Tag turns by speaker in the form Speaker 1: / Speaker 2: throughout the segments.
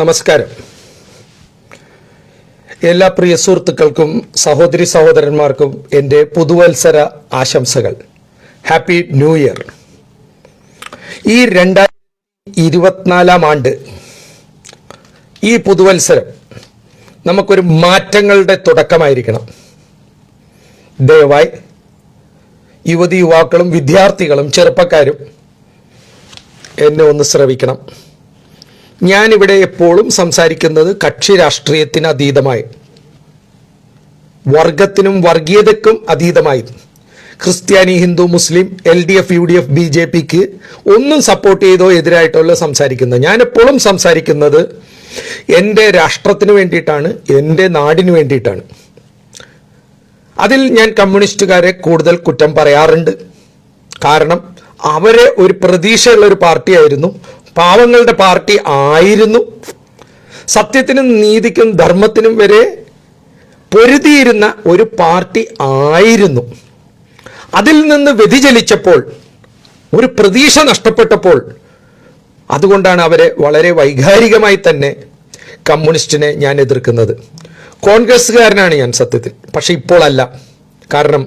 Speaker 1: നമസ്കാരം. എല്ലാ പ്രിയ സുഹൃത്തുക്കൾക്കും സഹോദരി സഹോദരന്മാർക്കും എന്റെ പുതുവത്സര ആശംസകൾ. ഹാപ്പി ന്യൂ ഇയർ ഈ രണ്ടായിരത്തി ഇരുപത്തിനാലാം ആണ്ട് ഈ പുതുവത്സരം നമുക്കൊരു മാറ്റങ്ങളുടെ തുടക്കമായിരിക്കണം. ദയവായി യുവതി യുവാക്കളും വിദ്യാർത്ഥികളും ചെറുപ്പക്കാരും എന്നെ ഒന്ന് ശ്രവിക്കണം. ഞാനിവിടെ എപ്പോഴും സംസാരിക്കുന്നത് കക്ഷി രാഷ്ട്രീയത്തിന് അതീതമായി. വർഗത്തിനും വർഗീയതയ്ക്കും അതീതമായി. ക്രിസ്ത്യാനി ഹിന്ദു മുസ്ലിം L D F U D F B J പിക്ക് ഒന്നും സപ്പോർട്ട് ചെയ്തോ എതിരായിട്ടുള്ള സംസാരിക്കുന്നത്. ഞാൻ എപ്പോഴും സംസാരിക്കുന്നത് എന്റെ രാഷ്ട്രത്തിന് വേണ്ടിയിട്ടാണ് എന്റെ നാടിന് വേണ്ടിയിട്ടാണ്. അതിൽ ഞാൻ കമ്മ്യൂണിസ്റ്റുകാരെ കൂടുതൽ കുറ്റം പറയാറുണ്ട്. കാരണം അവരെ ഒരു പ്രതീക്ഷയുള്ള ഒരു പാർട്ടിയായിരുന്നു പാവങ്ങളുടെ പാർട്ടി ആയിരുന്നു. സത്യത്തിനും നീതിക്കും ധർമ്മത്തിനും വരെ പൊരുതിയിരുന്ന ഒരു പാർട്ടി ആയിരുന്നു. അതിൽ നിന്ന് വ്യതിചലിച്ചപ്പോൾ ഒരു പ്രതീക്ഷ നഷ്ടപ്പെട്ടപ്പോൾ അതുകൊണ്ടാണ് അവരെ വളരെ വൈകാരികമായി തന്നെ കമ്മ്യൂണിസ്റ്റിനെ ഞാൻ എതിർക്കുന്നത്. കോൺഗ്രസ്സുകാരനാണ് ഞാൻ സത്യത്തിൽ പക്ഷെ ഇപ്പോഴല്ല കാരണം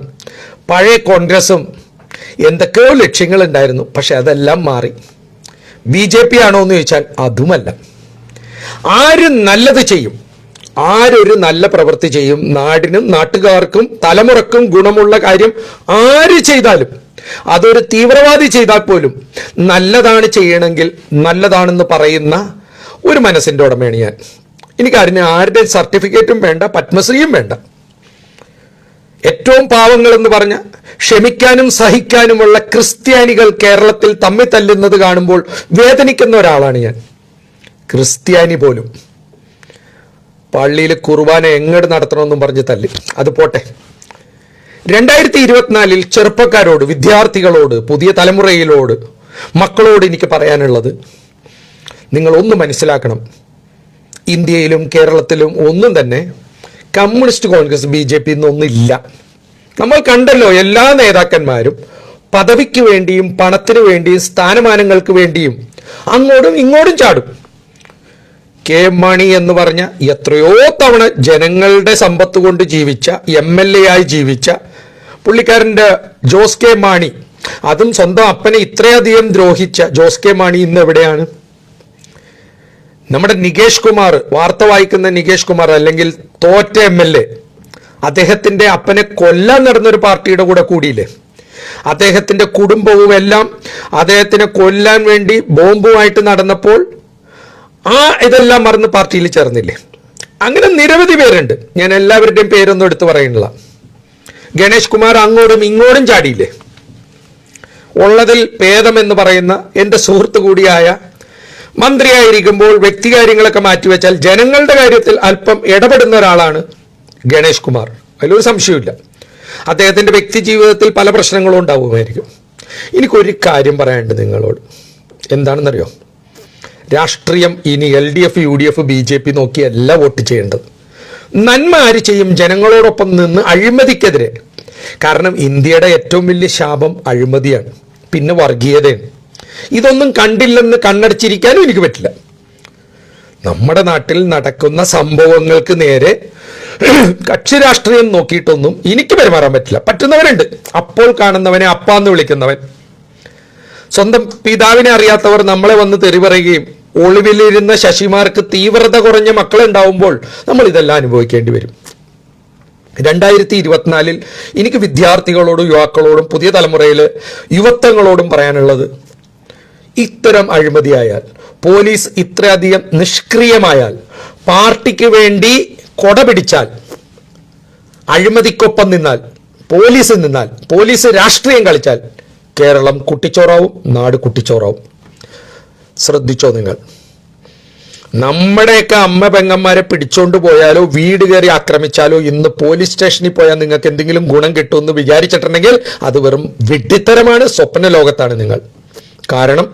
Speaker 1: പഴയ കോൺഗ്രസും എന്തൊക്കെയോ ലക്ഷ്യങ്ങളുണ്ടായിരുന്നു പക്ഷെ അതെല്ലാം മാറി. ബി ജെ പി ആണോ എന്ന് ചോദിച്ചാൽ അതുമല്ല. ആര് നല്ലത് ചെയ്യും? ആരൊരു നല്ല പ്രവൃത്തി ചെയ്യും? നാടിനും നാട്ടുകാർക്കും തലമുറക്കും ഗുണമുള്ള കാര്യം ആര് ചെയ്താലും അതൊരു തീവ്രവാദി ചെയ്താൽ പോലും നല്ലതാണ് ചെയ്യണമെങ്കിൽ നല്ലതാണെന്ന് പറയുന്ന ഒരു മനസ്സിന്റെ ഉടമയാണ് ഞാൻ. എനിക്ക് അതിന് ആരുടെ സർട്ടിഫിക്കറ്റും വേണ്ട പത്മശ്രീയും വേണ്ട. ഏറ്റവും പാവങ്ങൾ എന്ന് പറഞ്ഞ ക്ഷമിക്കാനും സഹിക്കാനുമുള്ള ക്രിസ്ത്യാനികൾ കേരളത്തിൽ തമ്മിൽ തല്ലുന്നത് കാണുമ്പോൾ വേദനിക്കുന്ന ഒരാളാണ് ഞാൻ. ക്രിസ്ത്യാനി പോലും. പള്ളിയിൽ കുർബാന എങ്ങോട്ട് നടത്തണമെന്നും പറഞ്ഞ് തല്ലി. അത് പോട്ടെ. രണ്ടായിരത്തി ഇരുപത്തിനാലിൽ ചെറുപ്പക്കാരോട് വിദ്യാർത്ഥികളോട് പുതിയ തലമുറയിലോട് മക്കളോട് എനിക്ക് പറയാനുള്ളത് നിങ്ങൾ ഒന്ന് മനസ്സിലാക്കണം. ഇന്ത്യയിലും കേരളത്തിലും ഒന്നും തന്നെ communist Congress B J P എന്നൊന്നില്ല നമ്മൾ കണ്ടല്ലോ എല്ലാ നേതാക്കന്മാരും പദവിക്ക് വേണ്ടിയും പണത്തിന് വേണ്ടിയും സ്ഥാനമാനങ്ങൾക്ക് വേണ്ടിയും അങ്ങോട്ടും ഇങ്ങോട്ടും ചാടും. കെ മണി എന്ന് പറഞ്ഞ എത്രയോ തവണ ജനങ്ങളുടെ സമ്പത്ത് കൊണ്ട് ജീവിച്ച എം എൽ എ ആയി ജീവിച്ച പുള്ളിക്കാരന്റെ ജോസ് കെ മാണി. അതും സ്വന്തം അപ്പനെ ഇത്രയധികം ദ്രോഹിച്ച ജോസ് കെ മാണി ഇന്ന് എവിടെയാണ്? നമ്മുടെ നികേഷ് കുമാർ വാർത്ത വായിക്കുന്ന നികേഷ് കുമാർ അല്ലെങ്കിൽ തോറ്റ എം എൽ എ അദ്ദേഹത്തിന്റെ അപ്പനെ കൊല്ലാൻ നടന്നൊരു പാർട്ടിയുടെ കൂടെ കൂടിയില്ലേ? അദ്ദേഹത്തിന്റെ കുടുംബവും എല്ലാം അദ്ദേഹത്തിനെ കൊല്ലാൻ വേണ്ടി ബോംബുമായിട്ട് നടന്നപ്പോൾ ആ ഇതെല്ലാം മറന്ന് പാർട്ടിയിൽ ചേർന്നില്ലേ? അങ്ങനെ നിരവധി പേരുണ്ട്. ഞാൻ എല്ലാവരുടെയും പേരൊന്നും എടുത്തു പറയുന്നില്ല. ഗണേഷ് കുമാർ അങ്ങോട്ടും ഇങ്ങോട്ടും ചാടിയില്ലേ? ഉള്ളതിൽ ഭേദമെന്ന് പറയുന്ന എന്റെ സുഹൃത്തു കൂടിയായ മന്ത്രിയായിരിക്കുമ്പോൾ വ്യക്തികാര്യങ്ങളൊക്കെ മാറ്റിവെച്ചാൽ ജനങ്ങളുടെ കാര്യത്തിൽ അല്പം ഇടപെടുന്ന ഒരാളാണ് ഗണേഷ് കുമാർ. അതിലൊരു സംശയമില്ല അദ്ദേഹത്തിന്റെ വ്യക്തി ജീവിതത്തിൽ പല പ്രശ്നങ്ങളും ഉണ്ടാവുമായിരിക്കും. എനിക്കൊരു കാര്യം പറയാനുണ്ട് നിങ്ങളോട്. എന്താണെന്നറിയോ? രാഷ്ട്രീയം ഇനി L D F U D F B J P നോക്കിയല്ല vote ചെയ്യേണ്ടത്. നന്മ ആര് ചെയ്യും ജനങ്ങളോടൊപ്പം നിന്ന് അഴിമതിക്കെതിരെ? കാരണം ഇന്ത്യയുടെ ഏറ്റവും വലിയ ശാപം അഴിമതിയാണ് പിന്നെ വർഗീയതയാണ്. ഇതൊന്നും കണ്ടില്ലെന്ന് കണ്ണടച്ചിരിക്കാനും എനിക്ക് പറ്റില്ല. നമ്മുടെ നാട്ടിൽ നടക്കുന്ന സംഭവങ്ങൾക്ക് നേരെ കക്ഷി രാഷ്ട്രീയം നോക്കിയിട്ടൊന്നും എനിക്ക് പെരുമാറാൻ പറ്റില്ല. പറ്റുന്നവരുണ്ട്. അപ്പോൾ കാണുന്നവനെ അപ്പാന്ന് വിളിക്കുന്നവൻ. സ്വന്തം പിതാവിനെ അറിയാത്തവർ നമ്മളെ വന്ന് തെറി പറയുകയും ഒളിവിലിരുന്ന ശശിമാർക്ക് തീവ്രത കുറഞ്ഞ മക്കളുണ്ടാവുമ്പോൾ നമ്മൾ ഇതെല്ലാം അനുഭവിക്കേണ്ടി വരും. രണ്ടായിരത്തി ഇരുപത്തിനാലിൽ എനിക്ക് വിദ്യാർത്ഥികളോടും യുവാക്കളോടും പുതിയ തലമുറയിൽ യുവത്വങ്ങളോടും പറയാനുള്ളത് ഇത്തരം അഴിമതിയായാൽ പോലീസ് ഇത്രയധികം നിഷ്ക്രിയമായാൽ പാർട്ടിക്ക് വേണ്ടി കൊട പിടിച്ചാൽ അഴിമതിക്കൊപ്പം നിന്നാൽ പോലീസ് നിന്നാൽ പോലീസ് രാഷ്ട്രീയം കളിച്ചാൽ കേരളം കുട്ടിച്ചോറാവും നാട് കുട്ടിച്ചോറാവും. ശ്രദ്ധിച്ചോ നിങ്ങൾ? നമ്മുടെയൊക്കെ അമ്മ പെങ്ങന്മാരെ പിടിച്ചോണ്ട് പോയാലോ വീട് കയറി ആക്രമിച്ചാലോ ഇന്ന് പോലീസ് സ്റ്റേഷനിൽ പോയാൽ നിങ്ങൾക്ക് എന്തെങ്കിലും ഗുണം കിട്ടുമെന്ന് വിചാരിച്ചിട്ടുണ്ടെങ്കിൽ അത് വെറും വിഡ്ഢിത്തരമാണ് സ്വപ്ന ലോകത്താണ് നിങ്ങൾ. കാരണം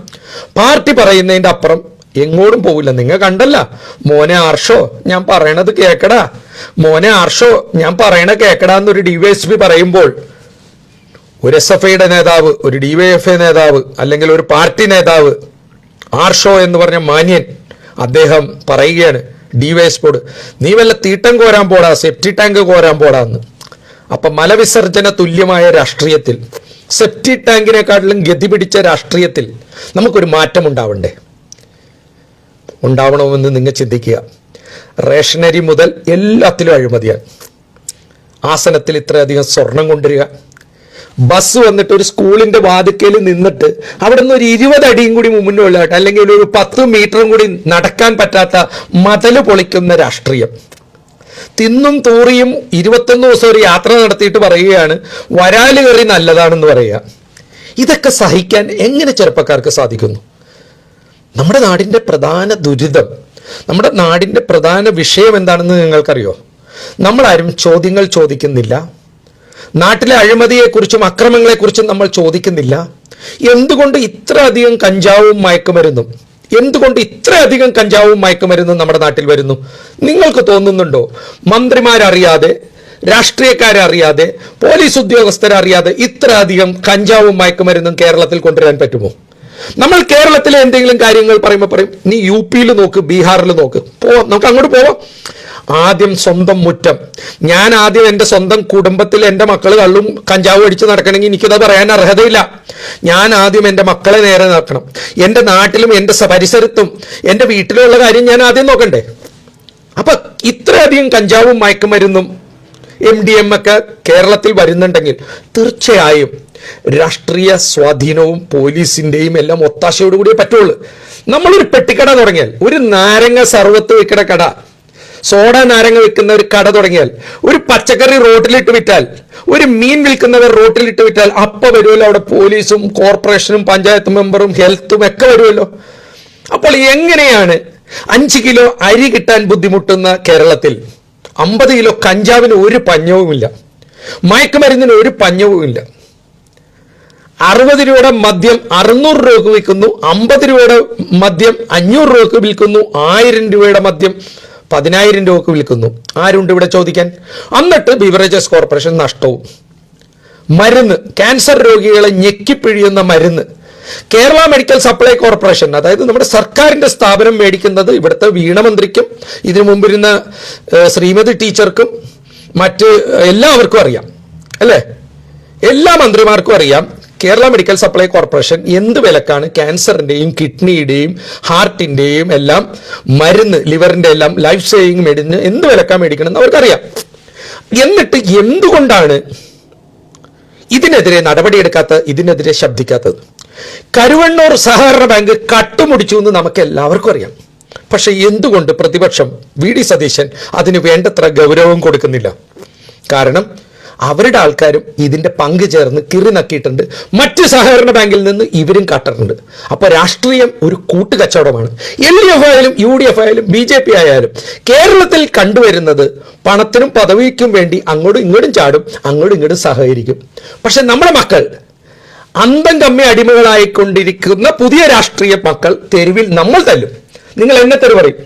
Speaker 1: പാർട്ടി പറയുന്നതിന്റെ അപ്പുറം എങ്ങോട്ടും പോവില്ല. നിങ്ങൾ കണ്ടല്ല മോനെ ആർഷോ ഞാൻ പറയണത് കേക്കടാ. മോനെ ആർഷോ ഞാൻ പറയണ കേക്കടാ എന്നൊരു ഡി വൈ എസ് പി പറയുമ്പോൾ ഒരു എസ് എഫ് ഐയുടെ നേതാവ് ഒരു ഡി വൈ എഫ് ഐ നേതാവ് അല്ലെങ്കിൽ ഒരു പാർട്ടി നേതാവ് ആർഷോ എന്ന് പറഞ്ഞ മാന്യൻ അദ്ദേഹം പറയുകയാണ് ഡി വൈ എസ് പോട് നീ വല്ല തീട്ടം കോരാൻ പോടാ സെപ്റ്റി ടാങ്ക് കോരാൻ പോടാന്ന് അപ്പൊ മലവിസർജന തുല്യമായ രാഷ്ട്രീയത്തിൽ സെപ്റ്റി ടാങ്കിനെക്കാട്ടിലും ഗതി പിടിച്ച രാഷ്ട്രീയത്തിൽ നമുക്കൊരു മാറ്റം ഉണ്ടാവണ്ടേ ഉണ്ടാവണമെന്ന് നിങ്ങൾ ചിന്തിക്കുക. റേഷനരി മുതൽ എല്ലാത്തിലും അഴിമതിയാണ് ആസനത്തിൽ ഇത്രയധികം സ്വർണം കൊണ്ടുവരിക. ബസ് വന്നിട്ട് ഒരു സ്കൂളിന്റെ വാതിക്കയിൽ നിന്നിട്ട് അവിടെ നിന്ന് ഒരു ഇരുപത് അടിയും കൂടി മുന്നോട്ട് അല്ലെങ്കിൽ ഒരു പത്ത് മീറ്ററും കൂടി നടക്കാൻ പറ്റാത്ത മതൽ പൊളിക്കുന്ന രാഷ്ട്രീയം. തിന്നും തൂറിയും ഇരുപത്തൊന്ന് ദിവസം ഒരു യാത്ര നടത്തിയിട്ട് പറയുകയാണ് വരാൽ കയറി നല്ലതാണെന്ന് പറയുക. ഇതൊക്കെ സഹിക്കാൻ എങ്ങനെ ചെറുപ്പക്കാർക്ക് സാധിക്കുന്നു? നമ്മുടെ നാടിന്റെ പ്രധാന ദുരിതം നമ്മുടെ നാടിന്റെ പ്രധാന വിഷയം എന്താണെന്ന് നിങ്ങൾക്കറിയോ? നമ്മളാരും ചോദ്യങ്ങൾ ചോദിക്കുന്നില്ല. നാട്ടിലെ അഴിമതിയെക്കുറിച്ചും അക്രമങ്ങളെക്കുറിച്ചും നമ്മൾ ചോദിക്കുന്നില്ല. എന്തുകൊണ്ട് ഇത്ര അധികം കഞ്ചാവും മയക്കുമരുന്നും? എന്തുകൊണ്ട് ഇത്രയധികം കഞ്ചാവും മയക്കുമരുന്നും നമ്മുടെ നാട്ടിൽ വരുന്നു? നിങ്ങൾക്ക് തോന്നുന്നുണ്ടോ? മന്ത്രിമാരറിയാതെ രാഷ്ട്രീയക്കാരറിയാതെ പോലീസ് ഉദ്യോഗസ്ഥരറിയാതെ ഇത്രയധികം കഞ്ചാവും മയക്കുമരുന്നും കേരളത്തിൽ കൊണ്ടുവരാൻ പറ്റുമോ? നമ്മൾ കേരളത്തിലെ എന്തെങ്കിലും കാര്യങ്ങൾ പറയുമ്പോൾ പറയും നീ യു പിയിൽ നോക്ക് ബീഹാറിൽ നോക്ക്. പോവാം നമുക്ക് അങ്ങോട്ട് പോവാം. ആദ്യം സ്വന്തം മുറ്റം. ഞാൻ ആദ്യം എന്റെ സ്വന്തം കുടുംബത്തിൽ എന്റെ മക്കൾ കള്ളും കഞ്ചാവും അടിച്ച് നടക്കണമെങ്കിൽ എനിക്കത് പറയാൻ അർഹതയില്ല. ഞാൻ ആദ്യം എന്റെ മക്കളെ നേരെ നോക്കണം. എന്റെ നാട്ടിലും എന്റെ പരിസരത്തും എന്റെ വീട്ടിലുള്ള കാര്യം ഞാൻ ആദ്യം നോക്കണ്ടേ? അപ്പൊ ഇത്രയധികം കഞ്ചാവും മയക്കുമരുന്നും എം ഡി എം ഒക്കെ കേരളത്തിൽ വരുന്നുണ്ടെങ്കിൽ തീർച്ചയായും രാഷ്ട്രീയ സ്വാധീനവും പോലീസിന്റെയും എല്ലാം ഒത്താശയോടുകൂടിയേ പറ്റുള്ളൂ. നമ്മളൊരു പെട്ടിക്കട തുടങ്ങിയാൽ ഒരു നാരങ്ങ സർവത്ത് വെക്കട കട സോഡ നാരങ്ങ വിൽക്കുന്ന ഒരു കട തുടങ്ങിയാൽ ഒരു പച്ചക്കറി റോട്ടിലിട്ട് വിറ്റാൽ ഒരു മീൻ വിൽക്കുന്നവർ റോട്ടിലിട്ട് വിറ്റാൽ അപ്പൊ വരുമല്ലോ അവിടെ പോലീസും കോർപ്പറേഷനും പഞ്ചായത്ത് മെമ്പറും ഹെൽത്തും ഒക്കെ വരുമല്ലോ. അപ്പോൾ എങ്ങനെയാണ് അഞ്ച് കിലോ അരി കിട്ടാൻ ബുദ്ധിമുട്ടുന്ന കേരളത്തിൽ? അമ്പത് കിലോ കഞ്ചാവിന് ഒരു പഞ്ഞവുമില്ല. മയക്കുമരുന്നിന് ഒരു പഞ്ഞവുമില്ല. അറുപത് രൂപയുടെ മദ്യം അറുന്നൂറ് രൂപക്ക് വിൽക്കുന്നു അമ്പത് രൂപയുടെ മദ്യം അഞ്ഞൂറ് രൂപക്ക് വിൽക്കുന്നു ആയിരം രൂപയുടെ മദ്യം പതിനായിരം രൂപക്ക് വിൽക്കുന്നു. ആരുണ്ട് ഇവിടെ ചോദിക്കാൻ? എന്നിട്ട് ബിവറേജസ് കോർപ്പറേഷൻ നഷ്ടവും. മരുന്ന് ക്യാൻസർ രോഗികളെ ഞെക്കിപ്പിഴിയുന്ന മരുന്ന്. കേരള മെഡിക്കൽ സപ്ലൈ കോർപ്പറേഷൻ അതായത് നമ്മുടെ സർക്കാരിന്റെ സ്ഥാപനം മേടിക്കുന്നത് ഇവിടുത്തെ വീണമന്ത്രിക്കും ഇതിനു മുമ്പിരുന്ന ശ്രീമതി ടീച്ചർക്കും മറ്റ് എല്ലാവർക്കും അറിയാം. അല്ലേ? എല്ലാ മന്ത്രിമാർക്കും അറിയാം. കേരള മെഡിക്കൽ സപ്ലൈ കോർപ്പറേഷൻ എന്ത് വിലക്കാണ് ക്യാൻസറിന്റെയും കിഡ്നിയുടെയും ഹാർട്ടിന്റെയും എല്ലാം മരുന്ന് ലിവറിന്റെ എല്ലാം ലൈഫ് സേവിങ് മെഡിന് എന്ത് വിലക്കാൻ മേടിക്കണം എന്ന് അവർക്കറിയാം. എന്നിട്ട് എന്തുകൊണ്ടാണ് ഇതിനെതിരെ നടപടിയെടുക്കാത്ത ഇതിനെതിരെ ശബ്ദിക്കാത്തത്? കരുവണ്ണൂർ സഹകരണ ബാങ്ക് കട്ടുമുടിച്ചു എന്ന് നമുക്ക് എല്ലാവർക്കും അറിയാം. പക്ഷെ എന്തുകൊണ്ട് പ്രതിപക്ഷം വി ഡി സതീശൻ അതിന് വേണ്ടത്ര ഗൗരവം കൊടുക്കുന്നില്ല? കാരണം അവരുടെ ആൾക്കാരും ഇതിന്റെ പങ്ക് ചേർന്ന് കിറി നക്കിയിട്ടുണ്ട് മറ്റ് സഹകരണ ബാങ്കിൽ നിന്ന് ഇവരും കട്ടിട്ടുണ്ട് അപ്പോൾ രാഷ്ട്രീയം ഒരു കൂട്ടുകച്ചവടമാണ്. എൽ ഡി എഫ് ആയാലും യു ഡി എഫ് ആയാലും ബി ജെ പി ആയാലും കേരളത്തിൽ കണ്ടുവരുന്നത് പണത്തിനും പദവിക്കും വേണ്ടി അങ്ങോട്ടും ഇങ്ങോട്ടും ചാടും അങ്ങോട്ടും ഇങ്ങോട്ടും സഹകരിക്കും. പക്ഷെ നമ്മുടെ മക്കൾ അന്തം കമ്മി അടിമകളായിക്കൊണ്ടിരിക്കുന്ന പുതിയ രാഷ്ട്രീയ മക്കൾ തെരുവിൽ നമ്മൾ തല്ലും. നിങ്ങൾ എന്നെ തെരുവ് പറയും?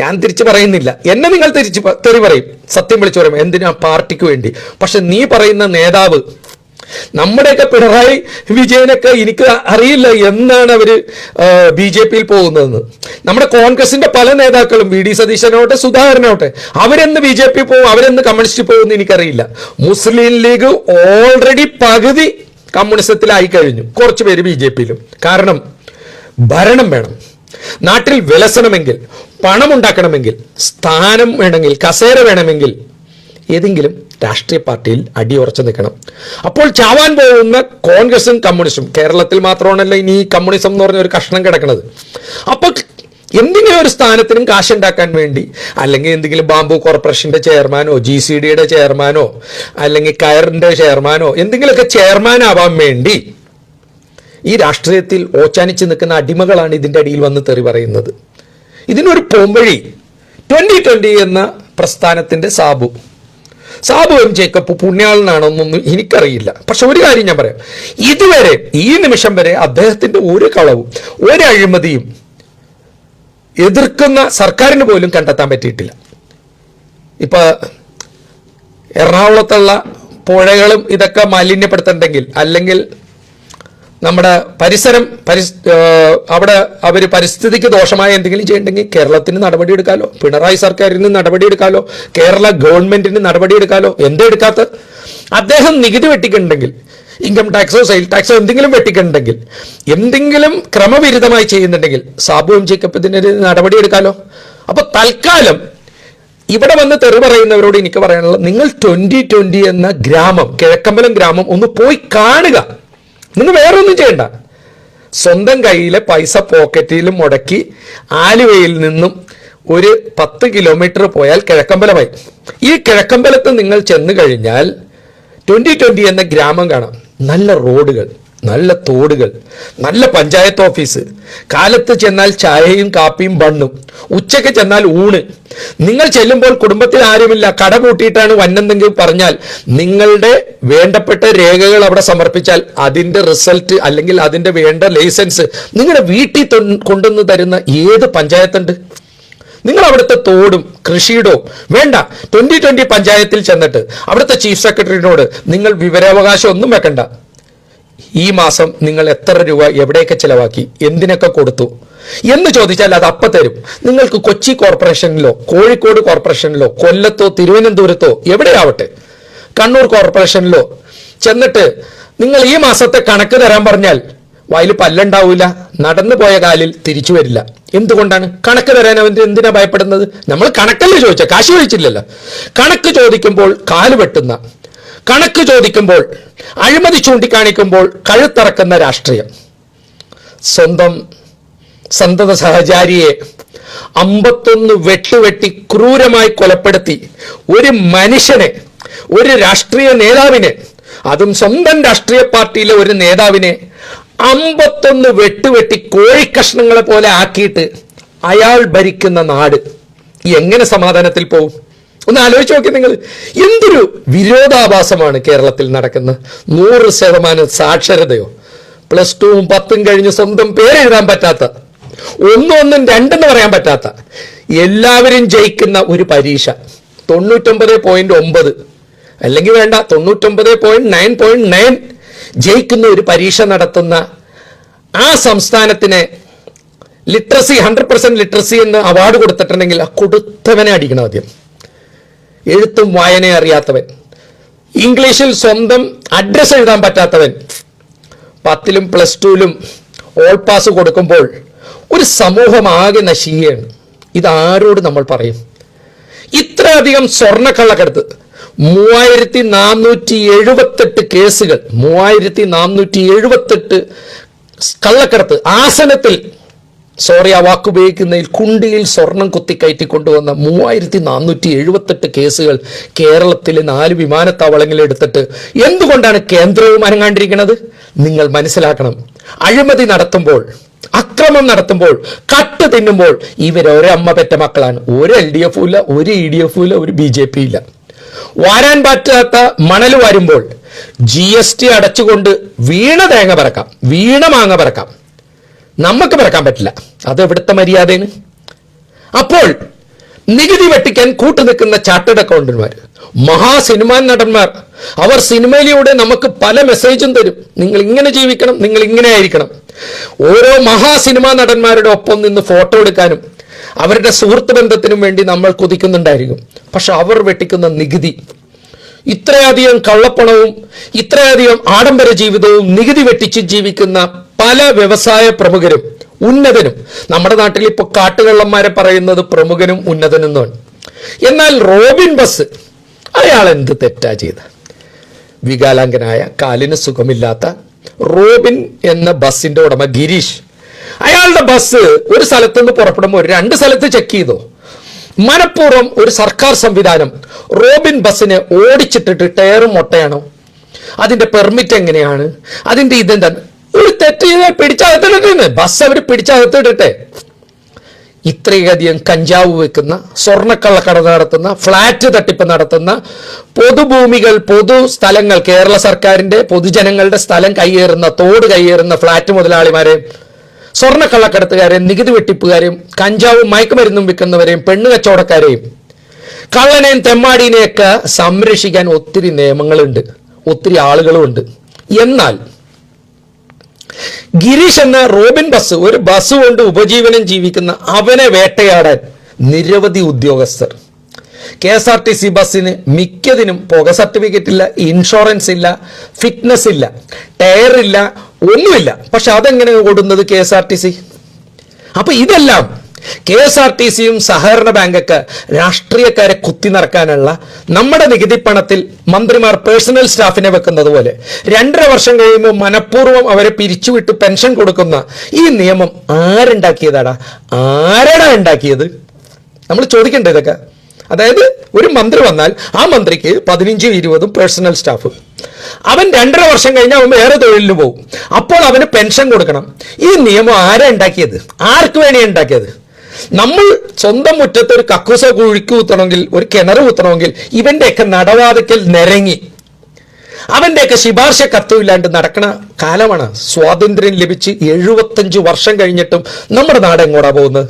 Speaker 1: ഞാൻ തിരിച്ചു പറയുന്നില്ല. എന്നെ നിങ്ങൾ തിരിച്ച് തെറി പറയും. സത്യം വിളിച്ചു പറയും. എന്തിനാ പാർട്ടിക്ക് വേണ്ടി? പക്ഷെ നീ പറയുന്ന നേതാവ് നമ്മുടെയൊക്കെ പിണറായി വിജയനൊക്കെ എനിക്ക് അറിയില്ല എന്നാണ് അവർ ബി ജെ പിയിൽ പോകുന്നതെന്ന്. നമ്മുടെ കോൺഗ്രസിന്റെ പല നേതാക്കളും വി ഡി സതീശനോട്ടെ സുധാകരനോട്ടെ അവരെന്ന് ബി ജെ പി പോകും അവരെന്ന് കമ്മ്യൂണിസ്റ്റ് പോകുമെന്ന് എനിക്കറിയില്ല. മുസ്ലിം ലീഗ് ഓൾറെഡി പകുതി കമ്മ്യൂണിസത്തിലായി കഴിഞ്ഞു. കുറച്ച് പേര് ബി ജെ പിയിലും. കാരണം ഭരണം വേണം. നാട്ടിൽ വിലസണമെങ്കിൽ പണമുണ്ടാക്കണമെങ്കിൽ സ്ഥാനം വേണമെങ്കിൽ കസേര വേണമെങ്കിൽ ഏതെങ്കിലും രാഷ്ട്രീയ പാർട്ടിയിൽ അടിയുറച്ചു നിൽക്കണം. അപ്പോൾ ചാവാൻ പോകുന്ന കോൺഗ്രസും കമ്മ്യൂണിസ്റ്റും കേരളത്തിൽ മാത്രമാണല്ലോ ഇനി ഈ കമ്മ്യൂണിസം എന്ന് പറഞ്ഞ ഒരു കഷ്ണം കിടക്കുന്നത് അപ്പോൾ എന്തെങ്കിലും ഒരു സ്ഥാനത്തിനും കാശുണ്ടാക്കാൻ വേണ്ടി അല്ലെങ്കിൽ എന്തെങ്കിലും ബാംബു കോർപ്പറേഷന്റെ ചെയർമാനോ ജി സി ഡിയുടെ ചെയർമാനോ അല്ലെങ്കിൽ കയറിന്റെ ചെയർമാനോ എന്തെങ്കിലുമൊക്കെ ചെയർമാൻ ആവാൻ വേണ്ടി ഈ രാഷ്ട്രീയത്തിൽ ഓച്ചാനിച്ച് നിൽക്കുന്ന അടിമകളാണ് ഇതിന്റെ അടിയിൽ വന്ന് തെറി പറയുന്നത്. ഇതിനൊരു പോംവഴി ട്വന്റി ട്വന്റി എന്ന പ്രസ്ഥാനത്തിന്റെ സാബു. സാബു എം ജേക്കബ് പുണ്യാളനാണെന്നൊന്നും എനിക്കറിയില്ല. പക്ഷെ ഒരു കാര്യം ഞാൻ പറയാം. ഇതുവരെ ഈ നിമിഷം വരെ അദ്ദേഹത്തിന്റെ ഒരു കളവും ഒരു അഴിമതിയും എതിർക്കുന്ന സർക്കാരിന് പോലും കണ്ടെത്താൻ പറ്റിയിട്ടില്ല. ഇപ്പൊ എറണാകുളത്തുള്ള പുഴകളും ഇതൊക്കെ മാലിന്യപ്പെടുത്തണ്ടെങ്കിൽ അല്ലെങ്കിൽ നമ്മുടെ പരിസരം പരിസ് അവിടെ അവർ പരിസ്ഥിതിക്ക് ദോഷമായ എന്തെങ്കിലും ചെയ്യണ്ടെങ്കിൽ കേരളത്തിന് നടപടി എടുക്കാലോ പിണറായി സർക്കാരിന് നടപടി എടുക്കാലോ കേരള ഗവൺമെന്റിന് നടപടി എടുക്കാലോ എന്തേ എടുക്കാത്ത? അദ്ദേഹം നികുതി വെട്ടിക്കുണ്ടെങ്കിൽ ഇൻകം ടാക്സോ സെയിൽ ടാക്സോ എന്തെങ്കിലും വെട്ടിക്കുന്നുണ്ടെങ്കിൽ എന്തെങ്കിലും ക്രമവിരുദ്ധമായി ചെയ്യുന്നുണ്ടെങ്കിൽ സാബു എം ജേക്കബ് ഇതിനൊരു നടപടി എടുക്കാലോ? അപ്പൊ തൽക്കാലം ഇവിടെ വന്ന് തെറി പറയുന്നവരോട് എനിക്ക് പറയാനുള്ളത് നിങ്ങൾ ട്വന്റി ട്വന്റി എന്ന ഗ്രാമം കിഴക്കമ്പലം ഗ്രാമം ഒന്ന് പോയി കാണുക. നിങ്ങൾ വേറെ ഒന്നും ചെയ്യണ്ട. സ്വന്തം കയ്യിലെ പൈസ പോക്കറ്റിൽ മുടക്കി ആലുവയിൽ നിന്നും ഒരു പത്ത് കിലോമീറ്റർ പോയാൽ കിഴക്കമ്പലമായി. ഈ കിഴക്കമ്പലത്ത് നിങ്ങൾ ചെന്ന് കഴിഞ്ഞാൽ ട്വന്റി എന്ന ഗ്രാമം കാണാം. നല്ല റോഡുകൾ നല്ല തോടുകൾ നല്ല പഞ്ചായത്ത് ഓഫീസ്. കാലത്ത് ചെന്നാൽ ചായയും കാപ്പിയും ബണ്ണും. ഉച്ചയ്ക്ക് ചെന്നാൽ ഊണ്. നിങ്ങൾ ചെല്ലുമ്പോൾ കുടുംബത്തിൽ ആരുമില്ല. കട കൂട്ടിയിട്ടാണ് വന്നെന്തെങ്കിലും പറഞ്ഞാൽ നിങ്ങളുടെ വേണ്ടപ്പെട്ട രേഖകൾ അവിടെ സമർപ്പിച്ചാൽ അതിന്റെ റിസൾട്ട് അല്ലെങ്കിൽ അതിന്റെ വേണ്ട ലൈസൻസ് നിങ്ങളുടെ വീട്ടിൽ കൊണ്ടുവന്ന് തരുന്ന ഏത് പഞ്ചായത്തുണ്ട്? നിങ്ങൾ അവിടുത്തെ തോടും കൃഷിയിടവും വേണ്ട. ട്വന്റി ട്വന്റി പഞ്ചായത്തിൽ ചെന്നിട്ട് അവിടുത്തെ ചീഫ് സെക്രട്ടറിയോട് നിങ്ങൾ വിവരാവകാശം ഒന്നും വെക്കണ്ട. ഈ മാസം നിങ്ങൾ എത്ര രൂപ എവിടെയൊക്കെ ചിലവാക്കി? എന്തിനൊക്കെ കൊടുത്തു? എന്ന് ചോദിച്ചാൽ അത് അപ്പ തരും. നിങ്ങൾക്ക് കൊച്ചി കോർപ്പറേഷനിലോ കോഴിക്കോട് കോർപ്പറേഷനിലോ കൊല്ലത്തോ തിരുവനന്തപുരത്തോ എവിടെയാവട്ടെ കണ്ണൂർ കോർപ്പറേഷനിലോ ചെന്നിട്ട് നിങ്ങൾ ഈ മാസത്തെ കണക്ക് തരാൻ പറഞ്ഞാൽ വായിൽ പല്ലുണ്ടാവില്ല നടന്നു പോയ കാലിൽ തിരിച്ചു വരില്ല. എന്തുകൊണ്ടാണ്? കണക്ക് തരാൻ അവൻ എന്തിനാ ഭയപ്പെടുന്നത്? നമ്മൾ കണക്കല്ലേ ചോദിച്ച കാശ് ചോദിച്ചില്ലല്ലോ. കണക്ക് ചോദിക്കുമ്പോൾ കാൽ വെട്ടുന്ന കണക്ക് ചോദിക്കുമ്പോൾ അഴിമതി ചൂണ്ടിക്കാണിക്കുമ്പോൾ കഴുത്തറക്കുന്ന രാഷ്ട്രീയം. സ്വന്തം സന്തത സഹചാരിയെ അമ്പത്തൊന്ന് വെട്ടുവെട്ടി ക്രൂരമായി കൊലപ്പെടുത്തി ഒരു മനുഷ്യനെ ഒരു രാഷ്ട്രീയ നേതാവിനെ അതും സ്വന്തം രാഷ്ട്രീയ പാർട്ടിയിലെ ഒരു നേതാവിനെ അമ്പത്തൊന്ന് വെട്ടുവെട്ടി കോഴിക്കഷ്ണങ്ങളെ പോലെ ആക്കിയിട്ട് അയാൾ ഭരിക്കുന്ന നാട് എങ്ങനെ സമാധാനത്തിൽ പോകും ഒന്ന് ആലോചിച്ച് നോക്കി നിങ്ങൾ. എന്തൊരു വിരോധാഭാസമാണ് കേരളത്തിൽ നടക്കുന്നത്? നൂറ് ശതമാനം സാക്ഷരതയോ? പ്ലസ് ടുവും പത്തും കഴിഞ്ഞ് സ്വന്തം പേരെഴുതാൻ പറ്റാത്ത ഒന്നും ഒന്നും രണ്ടെന്ന് പറയാൻ പറ്റാത്ത എല്ലാവരും ജയിക്കുന്ന ഒരു പരീക്ഷ. തൊണ്ണൂറ്റൊമ്പത് പോയിന്റ് ഒമ്പത്. അല്ലെങ്കിൽ വേണ്ട തൊണ്ണൂറ്റൊമ്പത് പോയിന്റ് നയൻ പോയിന്റ് നയൻ ജയിക്കുന്ന ഒരു പരീക്ഷ നടത്തുന്ന ആ സംസ്ഥാനത്തിന് ലിറ്ററസി ഹൺഡ്രഡ് പെർസെന്റ് ലിറ്ററസി എന്ന് അവാർഡ് കൊടുത്തിട്ടുണ്ടെങ്കിൽ ആ കൊടുത്തവനെ അടിക്കണം ആദ്യം. എഴുത്തും വായനയും അറിയാത്തവൻ. ഇംഗ്ലീഷിൽ സ്വന്തം അഡ്രസ്സ് എഴുതാൻ പറ്റാത്തവൻ. പത്തിലും പ്ലസ് ടുവിലും ഓൾ പാസ് കൊടുക്കുമ്പോൾ ഒരു സമൂഹം ആകെ നശിക്കുകയാണ് ഇതാരോട് നമ്മൾ പറയും? ഇത്രയധികം സ്വർണക്കള്ളക്കടത്ത് മൂവായിരത്തി നാനൂറ്റി എഴുപത്തെട്ട് കേസുകൾ മൂവായിരത്തി നാനൂറ്റി എഴുപത്തെട്ട് കള്ളക്കടത്ത് ആസനത്തിൽ സോറി ആ വാക്ക് ഉപയോഗിക്കുന്നതിൽ കുണ്ടിയിൽ സ്വർണം കുത്തിക്കയറ്റി കൊണ്ടുവന്ന മൂവായിരത്തി നാനൂറ്റി എഴുപത്തെട്ട് കേസുകൾ കേരളത്തിലെ നാല് വിമാനത്താവളങ്ങളിൽ എടുത്തിട്ട് എന്തുകൊണ്ടാണ് കേന്ദ്രവും അനങ്ങാണ്ടിരിക്കുന്നത് നിങ്ങൾ മനസ്സിലാക്കണം. അഴിമതി നടത്തുമ്പോൾ അക്രമം നടത്തുമ്പോൾ കട്ട് തിന്നുമ്പോൾ ഇവരൊരമ്മ പെറ്റ മക്കളാണ്. ഒരു എൽ ഡി എഫും ഇല്ല ഒരു ഇ ഡി എഫും ഇല്ല ഒരു ബി ജെ പി ഇല്ല. വാരാൻ പറ്റാത്ത മണൽ വരുമ്പോൾ ജി എസ് ടി അടച്ചുകൊണ്ട് വീണ തേങ്ങ പറക്കാം വീണ മാങ്ങ പറക്കാം. നമുക്ക് മറക്കാൻ പറ്റില്ല. അത് എവിടുത്തെ മര്യാദയാണ്? അപ്പോൾ നികുതി വെട്ടിക്കാൻ കൂട്ടു നിൽക്കുന്ന ചാർട്ടേഡ് അക്കൗണ്ടന്മാർ മഹാ സിനിമാ നടന്മാർ അവർ സിനിമയിലൂടെ നമുക്ക് പല മെസ്സേജും തരും. നിങ്ങൾ ഇങ്ങനെ ജീവിക്കണം നിങ്ങൾ ഇങ്ങനെ ആയിരിക്കണം. ഓരോ മഹാ സിനിമാ നടന്മാരുടെ ഒപ്പം നിന്ന് ഫോട്ടോ എടുക്കാനും അവരുടെ സുഹൃത്ത് ബന്ധത്തിനും വേണ്ടി നമ്മൾ കൊതിക്കുന്നുണ്ടായിരിക്കും. പക്ഷെ അവർ വെട്ടിക്കുന്ന നികുതി ഇത്രയധികം കള്ളപ്പണവും ഇത്രയധികം ആഡംബര ജീവിതവും നികുതി വെട്ടിച്ച് ജീവിക്കുന്ന പല വ്യവസായ പ്രമുഖരും ഉന്നതനും നമ്മുടെ നാട്ടിൽ ഇപ്പോൾ കാട്ടുകള്ളന്മാരെ പറയുന്നത് പ്രമുഖനും ഉന്നതനും എന്നാണ് എന്നാൽ റോബിൻ ബസ് അയാൾ എന്ത് തെറ്റാ ചെയ്ത? വികാലാംഗനായ കാലിന് സുഖമില്ലാത്ത റോബിൻ എന്ന ബസ്സിന്റെ ഉടമ ഗിരീഷ് അയാളുടെ ബസ് ഒരു സ്ഥലത്ത് നിന്ന് പുറപ്പെടുമ്പോൾ രണ്ട് സ്ഥലത്ത് ചെക്ക് ചെയ്തോ. മനഃപൂർവം ഒരു സർക്കാർ സംവിധാനം റോബിൻ ബസ്സിനെ ഓടിച്ചിട്ടിട്ട് ടയറും മൊട്ടയാണോ. അതിന്റെ പെർമിറ്റ് എങ്ങനെയാണ്? അതിന്റെ ഇതെന്താണ്? ഒരു തെറ്റ് ചെയ്താൽ പിടിച്ചകത്തിടട്ടെ ബസ് അവർ പിടിച്ചകത്തിട്ടിട്ടെ. ഇത്രയധികം കഞ്ചാവ് വെക്കുന്ന സ്വർണക്കള്ളക്കട നടത്തുന്ന ഫ്ളാറ്റ് തട്ടിപ്പ് നടത്തുന്ന പൊതുഭൂമികൾ പൊതു സ്ഥലങ്ങൾ കേരള സർക്കാരിന്റെ പൊതുജനങ്ങളുടെ സ്ഥലം കൈയേറുന്ന തോട് കൈയേറുന്ന ഫ്ളാറ്റ് മുതലാളിമാരെ സ്വർണക്കള്ളക്കടത്തുകാരെയും നികുതി വെട്ടിപ്പുകാരെയും കഞ്ചാവും മയക്കുമരുന്നും വിൽക്കുന്നവരെയും പെണ്ണു കച്ചവടക്കാരെയും കള്ളനെയും തെമ്മാടീനെയൊക്കെ സംരക്ഷിക്കാൻ ഒത്തിരി നിയമങ്ങളുണ്ട്. ഒത്തിരി ആളുകളുമുണ്ട്. എന്നാൽ ഗിരീഷ് എന്ന റോബിൻ ബസ് ഒരു ബസ് കൊണ്ട് ഉപജീവനം ജീവിക്കുന്ന അവനെ വേട്ടയാടാൻ നിരവധി ഉദ്യോഗസ്ഥർ. K S R T C ബസ്സിന് മിക്കതിനും പുക സർട്ടിഫിക്കറ്റ് ഇല്ല ഇൻഷുറൻസ് ഇല്ല ഫിറ്റ്നസ് ഇല്ല ടയർ ഇല്ല ഒന്നുമില്ല. പക്ഷെ അതെങ്ങനെ ഓടുന്നത് K S R T C? അപ്പൊ ഇതെല്ലാം കെ എസ് ആർ ടി സിയും സഹകരണ ബാങ്കൊക്കെ രാഷ്ട്രീയക്കാരെ കുത്തി നിറക്കാനുള്ള നമ്മുടെ നികുതി പണത്തിൽ മന്ത്രിമാർ പേഴ്സണൽ സ്റ്റാഫിനെ വെക്കുന്നത് പോലെ രണ്ടര വർഷം കഴിയുമ്പോൾ മനഃപൂർവം അവരെ പിരിച്ചുവിട്ട് പെൻഷൻ കൊടുക്കുന്ന ഈ നിയമം ആരുണ്ടാക്കിയതാടാ? ആരടാ ഉണ്ടാക്കിയത്? നമ്മൾ ചോദിക്കണ്ടേ ഇതൊക്കെ. അതായത് ഒരു മന്ത്രി വന്നാൽ ആ മന്ത്രിക്ക് പതിനഞ്ചും ഇരുപതും പേഴ്സണൽ സ്റ്റാഫ്. അവൻ രണ്ടര വർഷം കഴിഞ്ഞാൽ അവൻ വേറെ തൊഴിലിന് പോകും. അപ്പോൾ അവന് പെൻഷൻ കൊടുക്കണം. ഈ നിയമം ആരാ ഉണ്ടാക്കിയത്? ആർക്ക് വേണ്ടിയാ ഉണ്ടാക്കിയത്? നമ്മൾ സ്വന്തം മുറ്റത്ത് ഒരു കക്കൂസ കുഴിക്ക് കുത്തണമെങ്കിൽ ഒരു കിണർ കുത്തണമെങ്കിൽ ഇവന്റെയൊക്കെ നടവാതിക്കൽ നിരങ്ങി. അവന്റെയൊക്കെ ശിപാർശ കത്തുമില്ലാണ്ട് നടക്കണ കാലമാണ്. സ്വാതന്ത്ര്യം ലഭിച്ച് എഴുപത്തഞ്ച് വർഷം കഴിഞ്ഞിട്ടും നമ്മുടെ നാട് എങ്ങോട്ടാ പോകുന്നത്?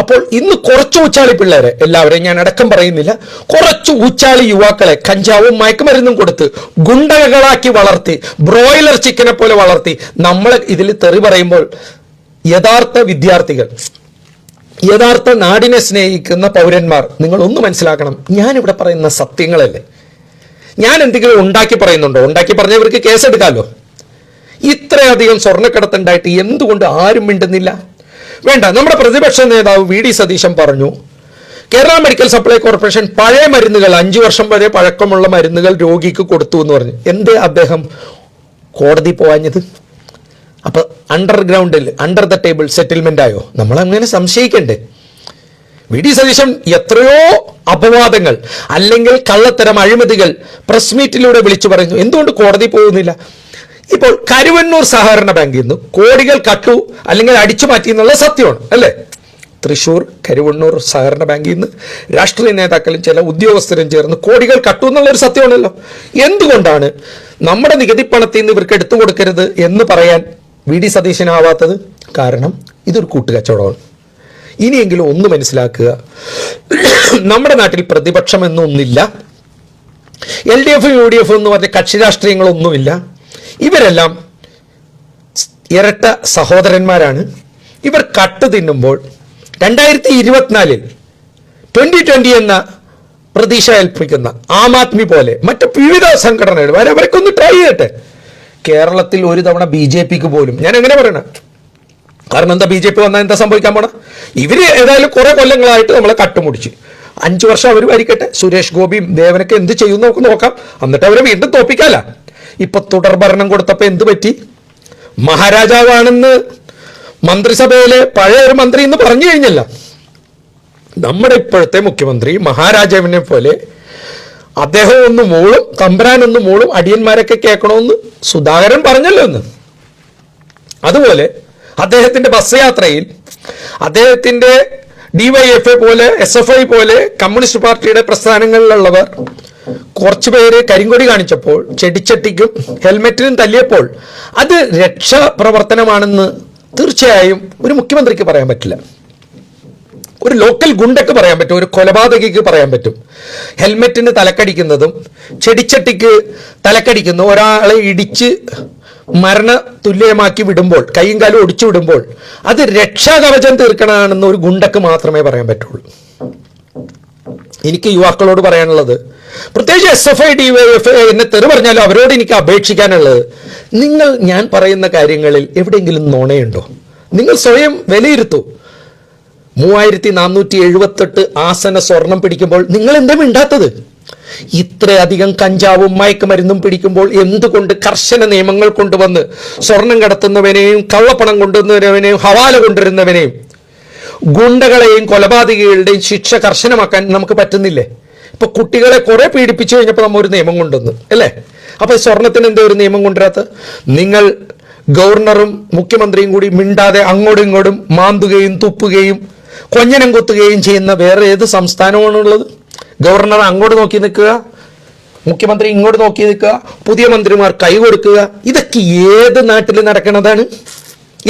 Speaker 1: അപ്പോൾ ഇന്ന് കുറച്ച് ഉച്ചാളി പിള്ളേരെ എല്ലാവരെയും ഞാൻ അടക്കം പറയുന്നില്ല കുറച്ച് ഉച്ചാളി യുവാക്കളെ കഞ്ചാവും മയക്കുമരുന്നും കൊടുത്ത് ഗുണ്ടകളാക്കി വളർത്തി ബ്രോയിലർ ചിക്കനെ പോലെ വളർത്തി നമ്മൾ ഇതിൽ തെറി പറയുമ്പോൾ യഥാർത്ഥ വിദ്യാർത്ഥികൾ യഥാർത്ഥ നാടിനെ സ്നേഹിക്കുന്ന പൗരന്മാർ നിങ്ങൾ ഒന്ന് മനസ്സിലാക്കണം. ഞാനിവിടെ പറയുന്ന സത്യങ്ങളല്ലേ? ഞാൻ എന്തെങ്കിലും ഉണ്ടാക്കി പറയുന്നുണ്ടോ? ഉണ്ടാക്കി പറഞ്ഞവർക്ക് കേസെടുക്കാമല്ലോ ഇത്രയധികം സ്വർണക്കടത്തുണ്ടായിട്ട് എന്തുകൊണ്ട് ആരും മിണ്ടുന്നില്ല? വേണ്ട നമ്മുടെ പ്രതിപക്ഷ നേതാവ് വി ഡി സതീശൻ പറഞ്ഞു കേരള മെഡിക്കൽ സപ്ലൈ കോർപ്പറേഷൻ പഴയ മരുന്നുകൾ അഞ്ചു വർഷം വരെ പഴക്കമുള്ള മരുന്നുകൾ രോഗിക്ക് കൊടുത്തു എന്ന് പറഞ്ഞു. എന്ത് അദ്ദേഹം കോടതി പോവാഞ്ഞത്? അപ്പൊ അണ്ടർഗ്രൗണ്ടിൽ അണ്ടർ ദ ടേബിൾ സെറ്റിൽമെന്റ് ആയോ? നമ്മൾ അങ്ങനെ സംശയിക്കണ്ടേ. വി ഡി സതീശൻ എത്രയോ അപവാദങ്ങൾ അല്ലെങ്കിൽ കള്ളത്തരം അഴിമതികൾ പ്രസ് മീറ്റിലൂടെ വിളിച്ചു പറയുന്നു. എന്തുകൊണ്ട് കോടതി പോകുന്നില്ല? ഇപ്പോൾ കരുവന്നൂർ സഹകരണ ബാങ്കിൽ നിന്ന് കോടികൾ കട്ടു അല്ലെങ്കിൽ അടിച്ചു മാറ്റി എന്നുള്ള സത്യമാണ് അല്ലേ? തൃശൂർ കരുവണ്ണൂർ സഹകരണ ബാങ്കിൽ നിന്ന് രാഷ്ട്രീയ നേതാക്കളും ചില ഉദ്യോഗസ്ഥരും ചേർന്ന് കോടികൾ കട്ടു എന്നുള്ളൊരു സത്യമാണല്ലോ. എന്തുകൊണ്ടാണ് നമ്മുടെ നികുതി പണത്തിൽ നിന്ന് ഇവർക്ക് എടുത്തു കൊടുക്കരുത് എന്ന് പറയാൻ വി ഡി സതീശനാവാത്തത് കാരണം ഇതൊരു കൂട്ടുകച്ചവടമാണ്. ഇനിയെങ്കിലും ഒന്ന് മനസ്സിലാക്കുക. നമ്മുടെ നാട്ടിൽ പ്രതിപക്ഷം എന്നൊന്നില്ല L D F U D F എന്ന് പറഞ്ഞ കക്ഷി രാഷ്ട്രീയങ്ങളൊന്നുമില്ല. ഇവരെല്ലാം ഇരട്ട സഹോദരന്മാരാണ്. ഇവർ കട്ട് തിന്നുമ്പോൾ രണ്ടായിരത്തി ഇരുപത്തിനാലിൽ ട്വന്റി ട്വന്റി എന്ന പ്രതീക്ഷ ഏൽപ്പിക്കുന്ന ആം ആദ്മി പോലെ മറ്റ് വിവിധ സംഘടനകൾ വരെ അവരൊക്കെ ട്രൈ ചെയ്യട്ടെ. കേരളത്തിൽ ഒരു തവണ ബി ജെ പിക്ക് പോലും. ഞാൻ എങ്ങനെ പറയണ? കാരണം എന്താ ബി ജെ പി വന്നാൽ എന്താ സംഭവിക്കാൻ പോണ? ഇവർ ഏതായാലും കുറെ കൊല്ലങ്ങളായിട്ട് നമ്മളെ കട്ടുമുടിച്ചു. അഞ്ച് വർഷം അവർ ഭരിക്കട്ടെ സുരേഷ് ഗോപിയും ദേവനൊക്കെ എന്ത് ചെയ്യും നമുക്ക് നോക്കാം. എന്നിട്ട് അവരെ വീണ്ടും തോപ്പിക്കാല ഇപ്പൊ തുടർ ഭരണം കൊടുത്തപ്പോ എന്ത് പറ്റി? മഹാരാജാവാണെന്ന് മന്ത്രിസഭയിലെ പഴയ ഒരു മന്ത്രി എന്ന് പറഞ്ഞു കഴിഞ്ഞല്ല. നമ്മുടെ ഇപ്പോഴത്തെ മുഖ്യമന്ത്രി മഹാരാജാവിനെ പോലെ അദ്ദേഹം ഒന്ന് മൂളും തമ്പരാൻ ഒന്ന് മൂളും അടിയന്മാരൊക്കെ കേൾക്കണമെന്ന് സുധാകരൻ പറഞ്ഞല്ലോ എന്ന്. അതുപോലെ അദ്ദേഹത്തിന്റെ ബസ് യാത്രയിൽ അദ്ദേഹത്തിന്റെ ഡിവൈഎഫ് പോലെ എസ് എഫ് ഐ പോലെ കമ്മ്യൂണിസ്റ്റ് പാർട്ടിയുടെ പ്രസ്ഥാനങ്ങളിലുള്ളവർ കുറച്ചു പേര് കരിങ്കൊടി കാണിച്ചപ്പോൾ ചെടിച്ചട്ടിക്കും ഹെൽമെറ്റിനും തല്ലിയപ്പോൾ അത് രക്ഷാപ്രവർത്തനമാണെന്ന് തീർച്ചയായും ഒരു മുഖ്യമന്ത്രിക്ക് പറയാൻ പറ്റില്ല. ഒരു ലോക്കൽ ഗുണ്ടക്ക് പറയാൻ പറ്റും ഒരു കൊലപാതകയ്ക്ക് പറയാൻ പറ്റും. ഹെൽമെറ്റിന് തലക്കടിക്കുന്നതും ചെടിച്ചട്ടിക്ക് തലക്കടിക്കുന്നു ഒരാളെ ഇടിച്ച് മരണ തുല്യമാക്കി വിടുമ്പോൾ കൈയും കാലും ഒടിച്ചു വിടുമ്പോൾ അത് രക്ഷാകവചം തീർക്കണമെന്ന് ഒരു ഗുണ്ടക്ക് മാത്രമേ പറയാൻ പറ്റുള്ളൂ. എനിക്ക് യുവാക്കളോട് പറയാനുള്ളത് പ്രത്യേകിച്ച് S F I D Y F I എന്നെ തെറി പറഞ്ഞാലും അവരോട് എനിക്ക് അപേക്ഷിക്കാനുള്ളത് നിങ്ങൾ ഞാൻ പറയുന്ന കാര്യങ്ങളിൽ എവിടെയെങ്കിലും നുണയുണ്ടോ? നിങ്ങൾ സ്വയം വിലയിരുത്തൂ. മൂവായിരത്തി നാനൂറ്റി എഴുപത്തെട്ട് ആസന സ്വർണം പിടിക്കുമ്പോൾ നിങ്ങൾ എന്താ മിണ്ടാത്തത്? ഇത്രയധികം കഞ്ചാവും മയക്കുമരുന്നും പിടിക്കുമ്പോൾ എന്തുകൊണ്ട് കർശന നിയമങ്ങൾ കൊണ്ടുവന്ന് സ്വർണം കടത്തുന്നവനെയും കള്ളപ്പണം കൊണ്ടുവന്നവനെയും ഹവാല കൊണ്ടുവരുന്നവനെയും ഗുണ്ടകളെയും കൊലപാതകികളുടെയും ശിക്ഷ കർശനമാക്കാൻ നമുക്ക് പറ്റുന്നില്ലേ? ഇപ്പൊ കുട്ടികളെ കുറെ പീഡിപ്പിച്ചു കഴിഞ്ഞപ്പോൾ നമ്മൾ ഒരു നിയമം കൊണ്ടുവന്നു അല്ലേ? അപ്പൊ സ്വർണത്തിന് എന്താ ഒരു നിയമം കൊണ്ടുവരാത്ത? നിങ്ങൾ ഗവർണറും മുഖ്യമന്ത്രിയും കൂടി മിണ്ടാതെ അങ്ങോട്ടും ഇങ്ങോട്ടും മാന്തുകയും തുപ്പുകയും കൊഞ്ഞനം കുത്തുകയും ചെയ്യുന്ന വേറെ ഏത് സംസ്ഥാനമാണുള്ളത്? ഗവർണർ അങ്ങോട്ട് നോക്കി നിൽക്കുക മുഖ്യമന്ത്രി ഇങ്ങോട്ട് നോക്കി നിൽക്കുക പുതിയ മന്ത്രിമാർ കൈ കൊടുക്കുക. ഇതൊക്കെ ഏത് നാട്ടിൽ നടക്കുന്നതാണ്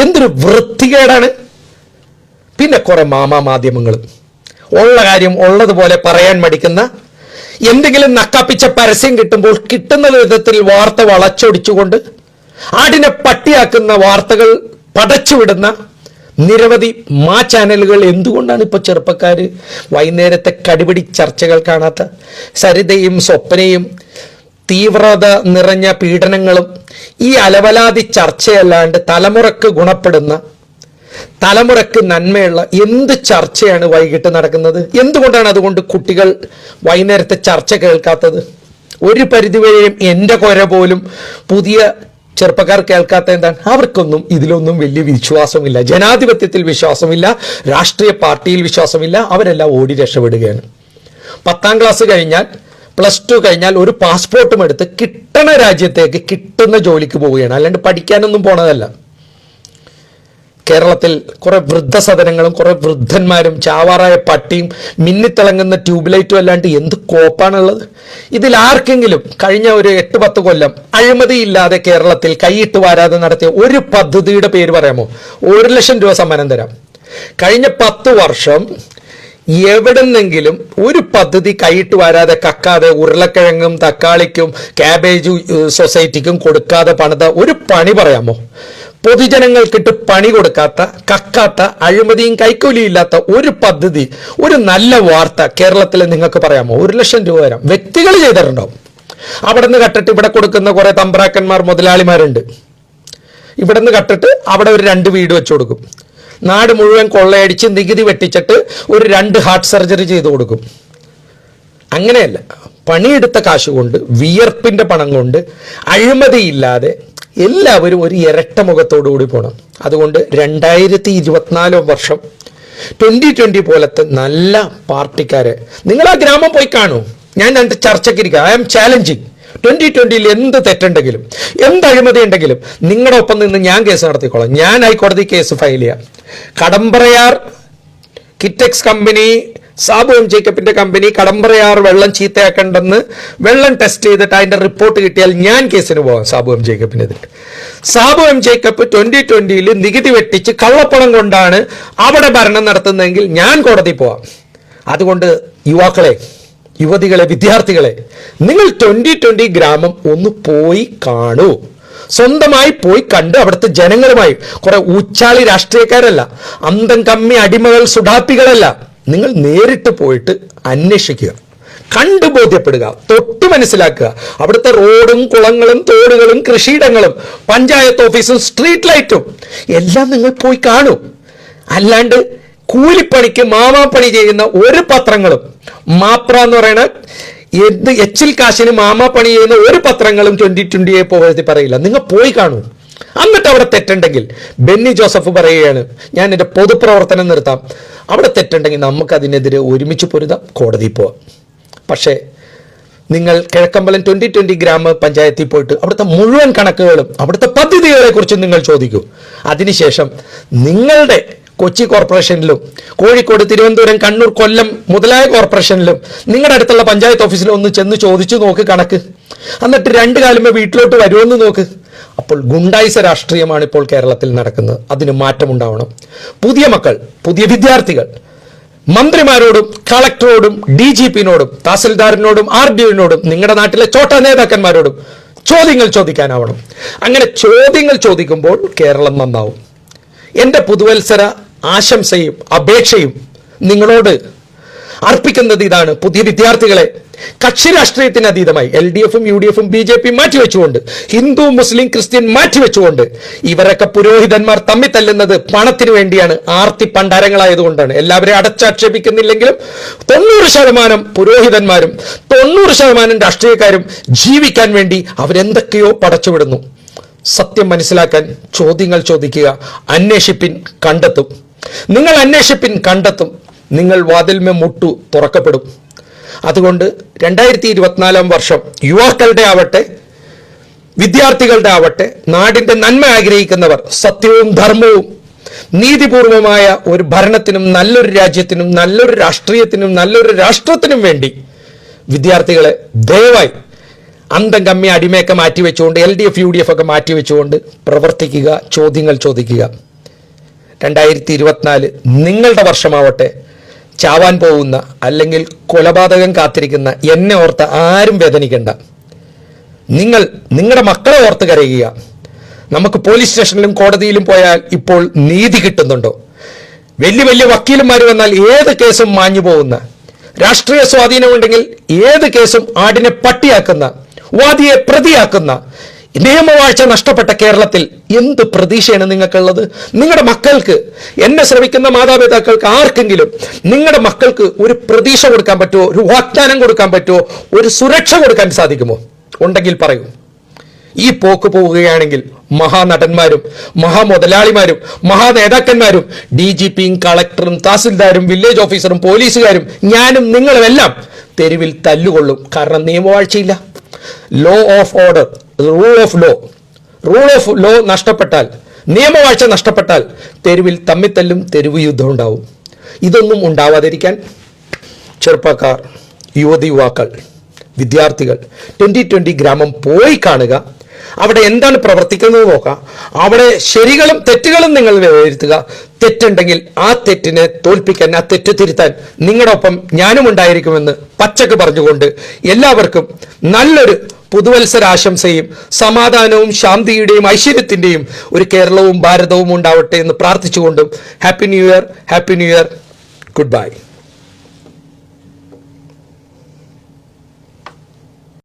Speaker 1: എന്തൊരു വൃത്തികേടാണ്? പിന്നെ കുറെ മാമാ മാധ്യമങ്ങൾ ഉള്ള കാര്യം ഉള്ളതുപോലെ പറയാൻ മടിക്കുന്ന എന്തെങ്കിലും നക്കാപ്പിച്ച പരസ്യം കിട്ടുമ്പോൾ കിട്ടുന്ന വിധത്തിൽ വാർത്ത വളച്ചൊടിച്ചുകൊണ്ട് ആടിനെ പട്ടിയാക്കുന്ന വാർത്തകൾ പടച്ചുവിടുന്ന നിരവധി മാ ചാനലുകൾ എന്തുകൊണ്ടാണ് ഇപ്പോൾ ചെറുപ്പക്കാർ വൈകുന്നേരത്തെ കടിപിടി ചർച്ചകൾ കാണാത്ത? സരിതയും സ്വപ്നയും തീവ്രത നിറഞ്ഞ പീഡനങ്ങളും ഈ അലവലാതി ചർച്ചയല്ലാണ്ട് തലമുറയ്ക്ക് ഗുണപ്പെടുന്ന തലമുറയ്ക്ക് നന്മയുള്ള എന്ത് ചർച്ചയാണ് വൈകിട്ട് നടക്കുന്നത്? എന്തുകൊണ്ടാണ് അതുകൊണ്ട് കുട്ടികൾ വൈകുന്നേരത്തെ ചർച്ച കേൾക്കാത്തത്? ഒരു പരിധിവരെയും എന്റെ കൊര പോലും പുതിയ ചെറുപ്പക്കാർ കേൾക്കാത്ത എന്താണ്? അവർക്കൊന്നും ഇതിലൊന്നും വലിയ വിശ്വാസമില്ല. ജനാധിപത്യത്തിൽ വിശ്വാസമില്ല. രാഷ്ട്രീയ പാർട്ടിയിൽ വിശ്വാസമില്ല. അവരെല്ലാം ഓടി രക്ഷപ്പെടുകയാണ്. പത്താം ക്ലാസ് കഴിഞ്ഞാൽ പ്ലസ് ടു കഴിഞ്ഞാൽ ഒരു പാസ്പോർട്ടും എടുത്ത് കിട്ടണ രാജ്യത്തേക്ക് കിട്ടുന്ന ജോലിക്ക് പോവുകയാണ്. അല്ലാണ്ട് പഠിക്കാനൊന്നും പോണതല്ല. കേരളത്തിൽ കുറെ വൃദ്ധസദനങ്ങളും കുറെ വൃദ്ധന്മാരും ചാവാറായ പട്ടിയും മിന്നിത്തിളങ്ങുന്ന ട്യൂബ് ലൈറ്റും അല്ലാണ്ട് എന്ത് കോപ്പാണുള്ളത്? ഇതിൽ ആർക്കെങ്കിലും കഴിഞ്ഞ ഒരു എട്ട് പത്ത് കൊല്ലം അഴിമതിയില്ലാതെ കേരളത്തിൽ കൈയിട്ട് വാരാതെ നടത്തിയ ഒരു പദ്ധതിയുടെ പേര് പറയാമോ? ഒരു ലക്ഷം രൂപ സമ്മാനം തരാം. കഴിഞ്ഞ പത്ത് വർഷം എവിടെന്നെങ്കിലും ഒരു പദ്ധതി കൈയിട്ട് വരാതെ കക്കാതെ ഉരുളക്കിഴങ്ങും തക്കാളിക്കും ക്യാബേജ് സൊസൈറ്റിക്കും കൊടുക്കാതെ പണിത ഒരു പണി പറയാമോ? പൊതുജനങ്ങൾക്കിട്ട് പണി കൊടുക്കാത്ത കക്കാത്ത അഴിമതിയും കൈക്കൂലിയും ഇല്ലാത്ത ഒരു പദ്ധതി ഒരു നല്ല വാർത്ത കേരളത്തിൽ നിങ്ങൾക്ക് പറയാമോ? ഒരു ലക്ഷം രൂപ തരാം വ്യക്തികൾ ചെയ്തിട്ടുണ്ടാവും. അവിടെ നിന്ന് കട്ടിട്ട് ഇവിടെ കൊടുക്കുന്ന കുറെ തമ്പ്രാക്കന്മാർ മുതലാളിമാരുണ്ട്. ഇവിടെ നിന്ന് കട്ടിട്ട് അവിടെ ഒരു രണ്ട് വീട് വെച്ചു കൊടുക്കും. നാട് മുഴുവൻ കൊള്ളയടിച്ച് നികുതി വെട്ടിച്ചിട്ട് ഒരു രണ്ട് ഹാർട്ട് സർജറി ചെയ്തു കൊടുക്കും. അങ്ങനെയല്ല. പണിയെടുത്ത കാശുകൊണ്ട് വിയർപ്പിന്റെ പണം കൊണ്ട് അഴിമതിയില്ലാതെ എല്ലാവരും ഒരു ഇരട്ട മുഖത്തോടു കൂടി പോകണം അതുകൊണ്ട് രണ്ടായിരത്തി ഇരുപത്തിനാലോ വർഷം ട്വന്റി ട്വന്റി പോലത്തെ നല്ല പാർട്ടിക്കാരെ നിങ്ങൾ ആ ഗ്രാമം പോയി കാണൂ. ഞാൻ രണ്ട് ചർച്ചയ്ക്കിരിക്കുക ഐ ആം ചാലഞ്ചിങ് ട്വന്റി ട്വന്റിയിൽ എന്ത് തെറ്റുണ്ടെങ്കിലും എന്ത് അഴിമതി ഉണ്ടെങ്കിലും നിങ്ങളുടെ ഒപ്പം നിന്ന് ഞാൻ കേസ് നടത്തിക്കോളാം. ഞാൻ ഹൈക്കോടതി കേസ് ഫയൽ ചെയ്യാം. കടമ്പറയാർ കിറ്റെക്സ് കമ്പനി സാബു എം ജേക്കബിന്റെ കമ്പനി കടമ്പറയാർ വെള്ളം ചീത്തയാക്കണ്ടെന്ന് വെള്ളം ടെസ്റ്റ് ചെയ്തിട്ട് അതിന്റെ റിപ്പോർട്ട് കിട്ടിയാൽ ഞാൻ കേസിന് പോകാം സാബു എം ജേക്കബിനെതിരെ സാബു എം ജേക്കബ് ട്വന്റി ട്വന്റിയിൽ നികുതി വെട്ടിച്ച് കള്ളപ്പണം കൊണ്ടാണ് അവിടെ ഭരണം നടത്തുന്നതെങ്കിൽ ഞാൻ കോടതി പോവാം. അതുകൊണ്ട് യുവാക്കളെ യുവതികളെ വിദ്യാർത്ഥികളെ നിങ്ങൾ ട്വന്റി ട്വന്റി ഗ്രാമം ഒന്ന് പോയി കാണൂ. സ്വന്തമായി പോയി കണ്ട് അവിടുത്തെ ജനങ്ങളുമായി. കുറെ ഉച്ചാളി രാഷ്ട്രീയക്കാരല്ല അന്തം കമ്മി അടിമകൾ സുഡാപ്പികളല്ല. നിങ്ങൾ നേരിട്ട് പോയിട്ട് അന്വേഷിക്കുക. കണ്ടു ബോധ്യപ്പെടുക തൊട്ട് മനസ്സിലാക്കുക. അവിടുത്തെ റോഡും കുളങ്ങളും തോടുകളും കൃഷിയിടങ്ങളും പഞ്ചായത്ത് ഓഫീസും സ്ട്രീറ്റ് ലൈറ്റും എല്ലാം നിങ്ങൾ പോയി കാണൂ. അല്ലാണ്ട് കൂലിപ്പണിക്ക് മാമാപ്പണി ചെയ്യുന്ന ഒരു പത്രങ്ങളും മാപ്ര എന്ന് പറയുന്ന എന്ത് എച്ചിൽ കാശിന് മാമ പണി ചെയ്യുന്ന ഒരു പത്രങ്ങളും ട്വന്റി ട്വന്റിയെ പോകരുത് പറയില്ല. നിങ്ങൾ പോയി കാണൂ. എന്നിട്ട് അവിടെ തെറ്റുണ്ടെങ്കിൽ ബെന്നി ജോസഫ് പറയുകയാണ് ഞാൻ എന്റെ പൊതുപ്രവർത്തനം നിർത്താം. അവിടെ തെറ്റുണ്ടെങ്കിൽ നമുക്കതിനെതിരെ ഒരുമിച്ച് പൊരുതാം കോടതിയിൽ പോവാം. പക്ഷേ നിങ്ങൾ കിഴക്കമ്പലം ട്വന്റി ട്വന്റി ഗ്രാമ പഞ്ചായത്തിൽ പോയിട്ട് അവിടുത്തെ മുഴുവൻ കണക്കുകളും അവിടുത്തെ പദ്ധതികളെ കുറിച്ച് നിങ്ങൾ ചോദിക്കൂ. അതിനുശേഷം നിങ്ങളുടെ കൊച്ചി കോർപ്പറേഷനിലും കോഴിക്കോട് തിരുവനന്തപുരം കണ്ണൂർ കൊല്ലം മുതലായ കോർപ്പറേഷനിലും നിങ്ങളുടെ അടുത്തുള്ള പഞ്ചായത്ത് ഓഫീസിലും ഒന്ന് ചെന്ന് ചോദിച്ചു നോക്ക് കണക്ക്. എന്നിട്ട് രണ്ട് കാലമേ വീട്ടിലോട്ട് വരുമെന്ന് നോക്ക്. അപ്പോൾ ഗുണ്ടായിസ രാഷ്ട്രീയമാണ് ഇപ്പോൾ കേരളത്തിൽ നടക്കുന്നത്. അതിന് മാറ്റമുണ്ടാവണം. പുതിയ മക്കൾ പുതിയ വിദ്യാർത്ഥികൾ മന്ത്രിമാരോടും കളക്ടറോടും ഡി ജി പിന്നോടും തഹസിൽദാറിനോടും ആർ ഡി ഒനോടും നിങ്ങളുടെ നാട്ടിലെ ചോട്ട നേതാക്കന്മാരോടും ചോദ്യങ്ങൾ ചോദിക്കാനാവണം. അങ്ങനെ ചോദ്യങ്ങൾ ചോദിക്കുമ്പോൾ കേരളം നന്നാവും. എന്റെ പുതുവത്സര ആശംസയും അപേക്ഷയും നിങ്ങളോട് അർപ്പിക്കുന്നത് ഇതാണ്. പുതിയ വിദ്യാർത്ഥികളെ കക്ഷി രാഷ്ട്രീയത്തിന് അതീതമായി എൽ ഡി എഫും യു ഡി എഫും ബി ജെ പി മാറ്റിവെച്ചുകൊണ്ട് ഹിന്ദു മുസ്ലിം ക്രിസ്ത്യൻ മാറ്റിവെച്ചുകൊണ്ട് ഇവരൊക്കെ പുരോഹിതന്മാർ തമ്മിൽ തല്ലുന്നത് പണത്തിന് വേണ്ടിയാണ്. ആർത്തി പണ്ടാരങ്ങളായതുകൊണ്ടാണ്. എല്ലാവരെയും അടച്ചാക്ഷേപിക്കുന്നില്ലെങ്കിലും തൊണ്ണൂറ് ശതമാനം പുരോഹിതന്മാരും തൊണ്ണൂറ് ശതമാനം രാഷ്ട്രീയക്കാരും ജീവിക്കാൻ വേണ്ടി അവരെന്തൊക്കെയോ പടച്ചുവിടുന്നു. സത്യം മനസ്സിലാക്കാൻ ചോദ്യങ്ങൾ ചോദിക്കുക അന്വേഷിപ്പിൻ കണ്ടെത്തും. നിങ്ങൾ അന്വേഷിപ്പിൻ കണ്ടെത്തും. നിങ്ങൾ വാതിൽമേ മുട്ടു തുറക്കപ്പെടും. അതുകൊണ്ട് രണ്ടായിരത്തി ഇരുപത്തിനാലാം വർഷം യുവാക്കളുടെ ആവട്ടെ വിദ്യാർത്ഥികളുടെ ആവട്ടെ നാടിന്റെ നന്മ ആഗ്രഹിക്കുന്നവർ സത്യവും ധർമ്മവും നീതിപൂർവമായ ഒരു ഭരണത്തിനും നല്ലൊരു രാജ്യത്തിനും നല്ലൊരു രാഷ്ട്രീയത്തിനും നല്ലൊരു രാഷ്ട്രത്തിനും വേണ്ടി വിദ്യാർത്ഥികളെ ദയവായി അന്തം കമ്മി അടിമയൊക്കെ മാറ്റിവെച്ചുകൊണ്ട് L D F U D F ഒക്കെ മാറ്റിവെച്ചുകൊണ്ട് പ്രവർത്തിക്കുക ചോദ്യങ്ങൾ ചോദിക്കുക. രണ്ടായിരത്തി ഇരുപത്തിനാല് നിങ്ങളുടെ വർഷമാവട്ടെ ചാവാൻ പോകുന്ന അല്ലെങ്കിൽ കൊലപാതകം കാത്തിരിക്കുന്ന എന്നെ ഓർത്ത് ആരും വേദനിക്കണ്ട. നിങ്ങൾ നിങ്ങളുടെ മക്കളെ ഓർത്ത് കരയുക. നമുക്ക് പോലീസ് സ്റ്റേഷനിലും കോടതിയിലും പോയാൽ ഇപ്പോൾ നീതി കിട്ടുന്നുണ്ടോ? വലിയ വലിയ വക്കീലന്മാർ വന്നാൽ ഏത് കേസും മാഞ്ഞു പോകുന്ന? രാഷ്ട്രീയ സ്വാധീനമുണ്ടെങ്കിൽ ഏത് കേസും ആടിനെ പട്ടിയാക്കുന്ന? വാദിയെ പ്രതിയാക്കുന്ന? നിയമവാഴ്ച നഷ്ടപ്പെട്ട കേരളത്തിൽ എന്ത് പ്രതീക്ഷയാണ് നിങ്ങൾക്കുള്ളത്? നിങ്ങളുടെ മക്കൾക്ക് എന്നെ ശ്രമിക്കുന്ന മാതാപിതാക്കൾക്ക് ആർക്കെങ്കിലും നിങ്ങളുടെ മക്കൾക്ക് ഒരു പ്രതീക്ഷ കൊടുക്കാൻ പറ്റുമോ ഒരു വാഗ്ദാനം കൊടുക്കാൻ പറ്റുമോ ഒരു സുരക്ഷ കൊടുക്കാൻ സാധിക്കുമോ? ഉണ്ടെങ്കിൽ പറയൂ. ഈ പോക്ക് പോവുകയാണെങ്കിൽ മഹാനടന്മാരും മഹാമുതലാളിമാരും മഹാനേതാക്കന്മാരും ഡി ജി പിയും കളക്ടറും തഹസിൽദാരും വില്ലേജ് ഓഫീസറും പോലീസുകാരും ഞാനും നിങ്ങളും എല്ലാം തെരുവിൽ തല്ലുകൊള്ളും. കാരണം നിയമവാഴ്ചയില്ല. Law of order rule of law rule of law നഷ്ടപ്പെട്ടാൽ നിയമവാഴ്ച നഷ്ടപ്പെട്ടാൽ തെരുവിൽ തമ്മിത്തല്ലും തെരുവ് യുദ്ധം ഉണ്ടാവും. ഇതൊന്നും ഉണ്ടാവാതിരിക്കാൻ ചെറുപ്പക്കാർ യുവതി യുവാക്കൾ വിദ്യാർത്ഥികൾ ട്വന്റി ട്വന്റി ഗ്രാമം പോയി കാണുക. അവിടെ എന്താണ് പ്രവർത്തിക്കുന്നത് നോക്കുക. അവിടെ ശരികളും തെറ്റുകളും നിങ്ങൾ വിലയിരുത്തുക. തെറ്റുണ്ടെങ്കിൽ ആ തെറ്റിനെ തോൽപ്പിക്കാൻ ആ തെറ്റ് തിരുത്താൻ നിങ്ങളുടെ ഒപ്പം ഞാനും ഉണ്ടായിരിക്കുമെന്ന് പച്ചക്ക് പറഞ്ഞുകൊണ്ട് എല്ലാവർക്കും നല്ലൊരു പുതുവത്സരാശംസയും സമാധാനവും ശാന്തിയുടെയും ഐശ്വര്യത്തിന്റെയും ഒരു കേരളവും ഭാരതവും ഉണ്ടാവട്ടെ എന്ന് പ്രാർത്ഥിച്ചുകൊണ്ടും happy new year happy new year good bye.